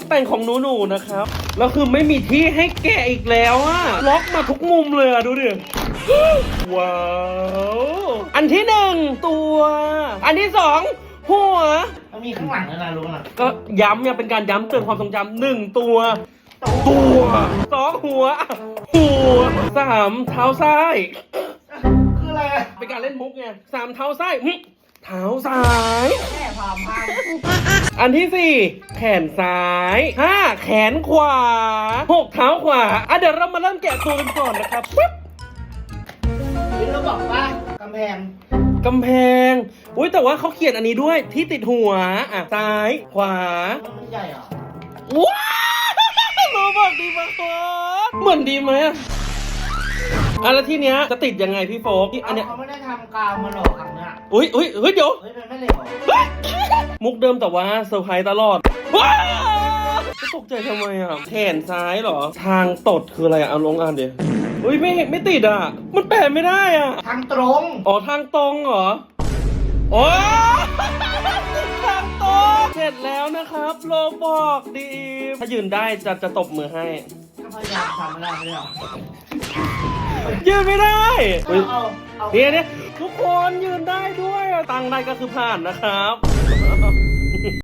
กแต่งของหนูหนูๆนะครับ แล้วคือไม่มีที่ให้แกะอีกแล้วอะล็อกมาทุกมุมเลยอะดูดิ ว้าว อันที่หนึ่งตัว อันที่สองหัว มันมีข้างหลังด้วยนะรู้ป่ะก็ย้ำเนี่ยเป็นการย้ำเตือนความทรงจำหนึ่งตัว ตัวสองหัว หัวสามเท้าซ้าย คืออะไรอะเป็นการเล่นมุกไงสามเท้าซ้ายหึเท้าซ้ายแค่ความพัง อันที่สี่แขนซ้ายห้าแขนขวาหกเท้าขวาอะเดี๋ยวเรามาเริ่มแกะตัวกันก่อนนะครับปึ๊บนี่เราบอกว่ากำแพงกำแพง อุ้ยแต่ว่าเขาเขียนอันนี้ด้วยที่ติดหัว อะ ซ้าย ขวา มันใหญ่เหรอว้าวโรบอกดีมากครับเหมือนดีไหม อะอะแล้วที่เนี้ยจะติดยังไงพี่โฟกที่อัเอานเนี้ยเขาไม่ได้ทำกาวมาหรอกครั้งเนี้ยอุ้ยอุ้ยเฮ้ยเดี๋ยว เฮ้ยมันไม่เหลวเหรอเฮ้ยมุกเดิมแต่ว่าเซอร์ไพรส์ตลอดว้าวจะตกใจทำไมอะแขนซ้ายเหรอ ทางตดคืออะไรอะเอาลงอ่านเดี๋ยวอุ้ยไม่เห็นไม่ติดอะ มันแปลไม่ได้อะ ทางตรงอ๋อทางตรงเหรอโอ้ทางตรงเสร็จแล้วนะครับ โลบอกดี ถ้ายืนได้จะจะตบมือให้ ก็พยายามทำไม่ได้ไม่ได้หรอยืนไม่ได้เอาอุ๊ยเอาเอา เนี่ยเนี่ยทุกคนยืนได้ด้วยอะตั้งได้ก็คือผ่านนะครับ